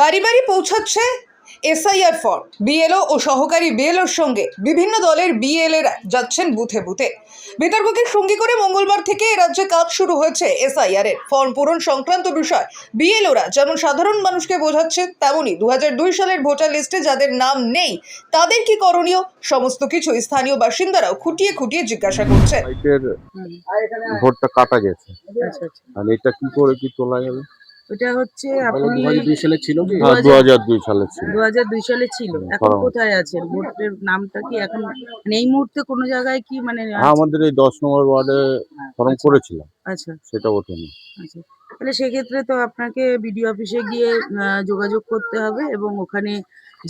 বাড়ি বাড়ি পৌঁছাচ্ছে এসআইআর ফর্ম। বিএলও ও সহকারী বিএলওর সঙ্গে বিভিন্ন দলের বিএলএরা যাচ্ছেন বুথে বুথে। বিতর্ককে সঙ্গী করে মঙ্গলবার থেকে এ রাজ্যে কাজ শুরু হয়েছে এসআইআর এর। ফর্ম পূরণ সংক্রান্ত বিষয় বিএলওরা যেমন সাধারণ মানুষকে বোঝাচ্ছে তেমনই দু হাজার দুই সালের ভোটার লিস্টে যাদের নাম নেই তাদের কি করণীয়? সমস্ত কিছু স্থানীয় বাসিন্দারাও খুঁটিয়ে খুঁটিয়ে জিজ্ঞাসা করছে। ভোটটা কাটা গেছে। আচ্ছা আচ্ছা। আর এটা কি করে কি তোলা যাবে? ওটা হচ্ছে আপনি দুই সালে ছিল কি? হ্যাঁ দু হাজার দুই সালে ছিল। দু হাজার দুই সালে ছিল। এখন কোথায় আছে? ভোটের নামটা কি এখন? মানে এই মুহূর্তে কোনো জায়গায় কি মানে হ্যাঁ আমাদের এই দশ নম্বর ওয়ার্ডে ফর্ম করেছিলাম। আচ্ছা। সেটা ওঠেনি। আচ্ছা। তাহলে সেক্ষেত্রে তো আপনাকে বিডিও অফিসে গিয়ে যোগাযোগ করতে হবে এবং ওখানে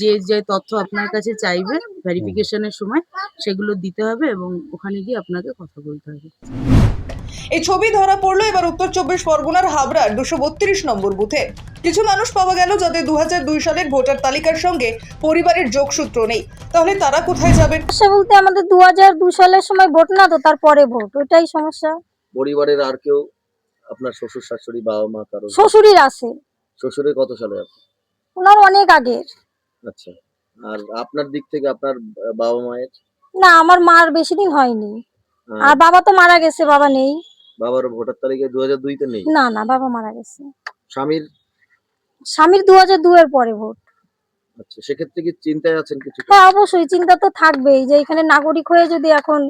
যে যে তথ্য আপনার কাছে চাইবে ভেরিফিকেশনের সময় সেগুলো দিতে হবে এবং ওখানে গিয়ে আপনাকে কথা বলতে হবে। এই ছবি ধরা পড়ল এবার উত্তর চব্বিশ পরগনার হাবড়ার দুশো বত্রিশ নম্বর বুথে। কিছু মানুষ পাওয়া গেল যাদের দু দুই সালের ভোটার তালিকার সঙ্গে পরিবারের যোগসূত্র নেই। তাহলে তারা কোথায় যাবেন বলতে আমাদের দু হাজার দু সালের সময় ভোট না তো তারপরে ভোট ওইটাই সমস্যা। পরিবারের আর কেউ আপনার শ্বশুর শাশুড়ি বাবা মা কারও শ্বশুরির আছে। শ্বশুরের কত সালে আপনি ওনার অনেক আগের। আচ্ছা। আর আপনার দিক থেকে আপনার বাবা মায়ের? না আমার মার বেশি দিন হয়নি। আর বাবা তো মারা গেছে বাবা নেই। বাবার ভোটার তালিকায় দু হাজার দুইতে নেই? না না বাবা মারা গেছে। স্বামীর? স্বামীর দু হাজার দু এর পরে ভোট। আচ্ছা সেক্ষেত্রে কি চিন্তায় আছেন কিছু? হ্যাঁ অবশ্যই চিন্তা তো থাকবেই যে এখানে নাগরিক হয়ে যদি এখন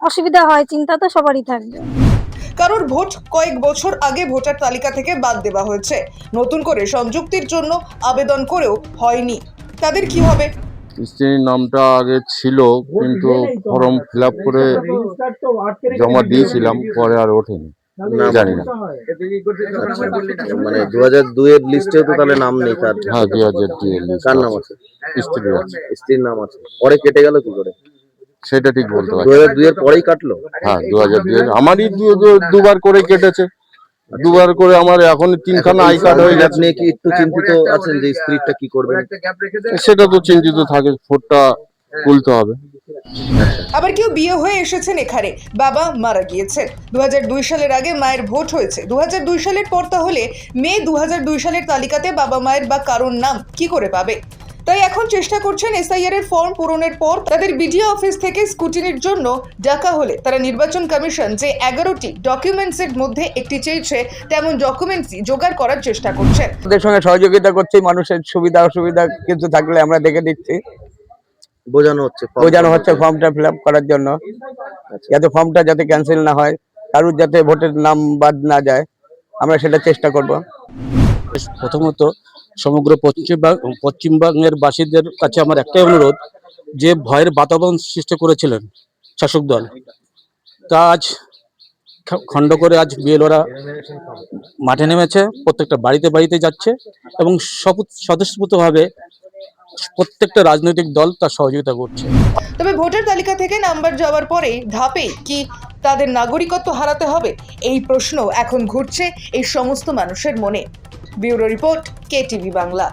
অসুবিধা হয় চিন্তা তো সবারই থাকবে। কারোর ভোট কয়েক বছর আগে ভোটার তালিকা থেকে বাদ দেওয়া হয়েছে। নতুন করে সংযুক্তির জন্য আবেদন করেও হয়নি। তাদের কি হবে? স্ত্রীর নামটা আগে ছিল কিন্তু ফর্ম ফিল আপ করে জমা দিয়েছিলাম পরে আর ওঠেনি। জানি না। মানে দু হাজার দুই এর লিস্টেও তো তাহলে নাম নেই তার। হ্যাঁ দু হাজার দুই কার নাম আছে? স্ত্রী আছে। স্ত্রীর নাম আছে। পরে কেটে গেল কি করে? সেটা ঠিক বলতে দু পারি হাজার দুই এর পরেই কাটলো? হ্যাঁ দু হাজার দুই আমারই দুবার করে কেটেছে। দুবার করে আমার এখন তিনখানা আই কার্ড হয়ে গেছে। আপনি কি একটু চিন্তিত আছেন যে স্ত্রীটা কি করবেন? সেটা তো চিন্তিত থাকে ভোটটা তুলতে হবে। আবার কেউ বিয়ে হয়ে এসেছেন এখানে বাবা মারা গিয়েছেন। দু সালের আগে মায়ের ভোট হয়েছে। দু হাজার দুই সালের পর তাহলে মে দু সালের তালিকাতে বাবা মায়ের বা কারোর নাম কি করে পাবে? তাই এখন চেষ্টা করছেন এসআইআর এর ফর্ম পূরণের পর তাদের বিডিও অফিস থেকে স্কুটিনির জন্য ডাকা হলে তারা নির্বাচন কমিশন যে এগারোটি ডকুমেন্টসের মধ্যে একটি চেয়েছে তেমন ডকুমেন্টসই জোগাড় করার চেষ্টা করছেন। তাদের সঙ্গে সহযোগিতা করছি মানুষের সুবিধা অসুবিধা কিছু থাকলে আমরা দেখে দিচ্ছি। বোঝানো হচ্ছে বোঝানো হচ্ছে ফর্মটা ফিল আপ করার জন্য। আচ্ছা। যাতে ফর্মটা যাতে ক্যান্সেল না হয় কারুর যাতে ভোটের নাম বাদ না যায় আমরা সেটা চেষ্টা করব। প্রথমত সমগ্র পশ্চিমবঙ্গ পশ্চিমবঙ্গের বাসীদের কাছে আমার একটাই অনুরোধ যে ভয়ের বাতাবরণ সৃষ্টি করেছিলেন শাসক দল। তা আজ খণ্ড করে আজ বিএলওরা মাঠে নেমেছে, প্রত্যেকটা বাড়িতে বাড়িতে যাচ্ছে এবং স্বতঃস্ফূর্তভাবে প্রত্যেকটা রাজনৈতিক দল তার সহযোগিতা করছে। তবে ভোটার তালিকা থেকে নাম্বার যাওয়ার পরে ধাপে কি তাদের নাগরিকত্ব হারাতে হবে? এই প্রশ্ন এখন ঘুরছে এই সমস্ত মানুষের মনে। Bureau report K TV Bangla